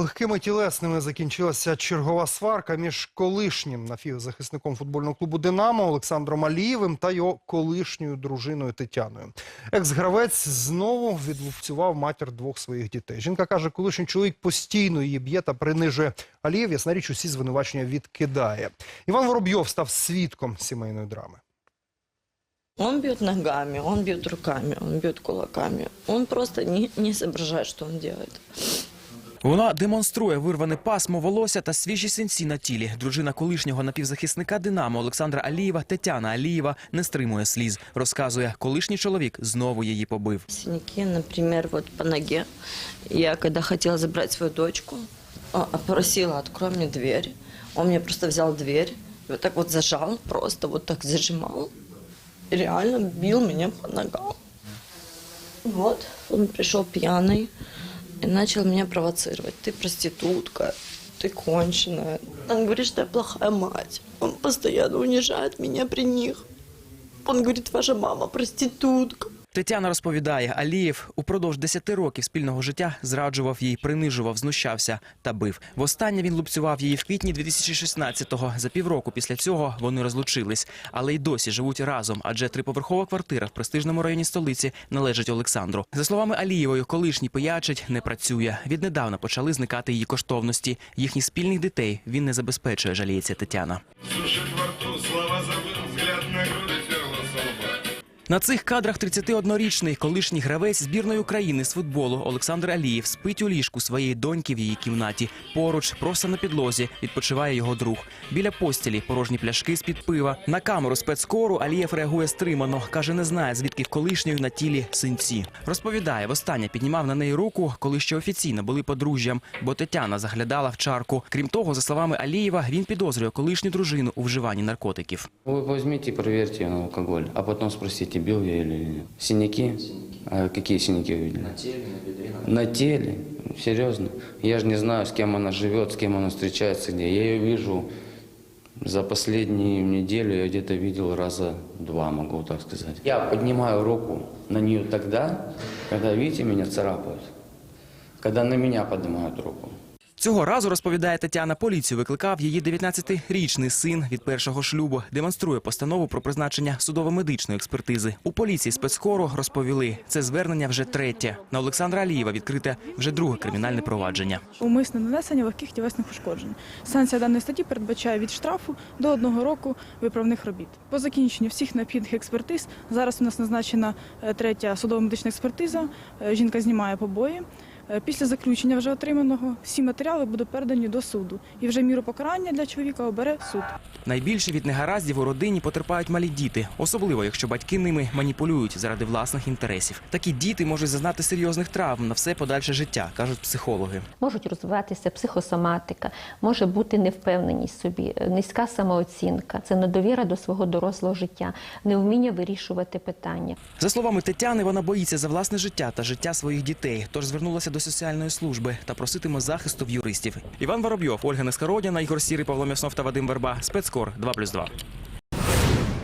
Легкими тілесними закінчилася чергова сварка між колишнім напівзахисником футбольного клубу Динамо Олександром Алієвим та його колишньою дружиною Тетяною. Екс-гравець знову відлупцював матір двох своїх дітей. Жінка каже, колишній чоловік постійно її б'є та принижує Алієв. Ясна річ, усі звинувачення відкидає. Іван Воробйов став свідком сімейної драми. Он бьет ногами, он бьет руками, он бьет кулаками. Он просто не, не соображает, что он делает. Вона демонструє вирване пасмо волосся та свіжі синці на тілі. Дружина колишнього напівзахисника Динамо Олександра Алієва Тетяна Алієва не стримує сліз. Розказує, колишній чоловік знову її побив. Синяки, вот по ноге. Я когда хотела забрать свою дочку, просила, открой мне дверь. Он мне просто взял дверь, и вот так вот зажал, просто вот так зажимал. И реально бил меня по ногам. Вот, он пришел пьяный и начал меня провоцировать. Ты проститутка, ты конченая. Он говорит, что я плохая мать. Он постоянно унижает меня при них. Он говорит, ваша мама проститутка. Тетяна розповідає, Алієв упродовж 10 років спільного життя зраджував їй, принижував, знущався та бив. Востаннє він лупцював її в квітні 2016-го. За півроку після цього вони розлучились, але й досі живуть разом, адже триповерхова квартира в престижному районі столиці належить Олександру. За словами Алієвої, колишній пиячить не працює. Віднедавна почали зникати її коштовності. Їхніх спільних дітей він не забезпечує, жаліється Тетяна. Слова забыл, взгляд на солба. На цих кадрах 31-річний колишній гравець збірної України з футболу Олександр Алієв спить у ліжку своєї доньки в її кімнаті. Поруч, просто на підлозі, відпочиває його друг. Біля постілі порожні пляшки з-під пива. На камеру спецкору Алієв реагує стримано. Каже, не знає, звідки в колишньої на тілі синці. Розповідає, востаннє піднімав на неї руку, коли ще офіційно були подружжям, бо Тетяна заглядала в чарку. Крім того, за словами Алієва, він підозрює колишню дружину у вживанні наркотиків. Вы возьмите и проверьте на алкоголь, а потом спросите, бил я или нет. Синяки? А какие синяки вы видели? На теле, на бедре. На теле? Серьезно? Я же не знаю, с кем она живет, с кем она встречается, где. Я ее вижу за последнюю неделю, я где-то видел раза два, могу так сказать. Я поднимаю руку на нее тогда, когда, видите, меня царапают. Когда на меня поднимают руку. Цього разу, розповідає Тетяна, поліцію викликав її 19-річний син від першого шлюбу. Демонструє постанову про призначення судово-медичної експертизи. У поліції спецхору розповіли, це звернення вже третє. На Олександра Алієва відкрите вже друге кримінальне провадження. Умисне нанесення легких тілесних ушкоджень. Санкція даної статті передбачає від штрафу до одного року виправних робіт. По закінченню всіх необхідних експертиз зараз у нас назначена е, третя судово-медична експертиза. Е, Жінка знімає побої. Е, Після заключення вже отриманого всі матеріали будуть передані до суду, і вже міру покарання для чоловіка обере суд. Найбільше від негараздів у родині потерпають малі діти, особливо якщо батьки ними маніпулюють заради власних інтересів. Такі діти можуть зазнати серйозних травм на все подальше життя, кажуть психологи. Можуть розвиватися психосоматика, може бути невпевненість собі, низька самооцінка, це недовіра до свого дорослого життя, невміння вирішувати питання. За словами Тетяни, вона боїться за власне життя та життя своїх дітей, тож звернулася соціальної служби та проситиме захисту в юристів. Іван Воробйов, Ольга Нескородіна, Ігор Сірий, Павло Мяснов та Вадим Верба. Спецкор 2+,2.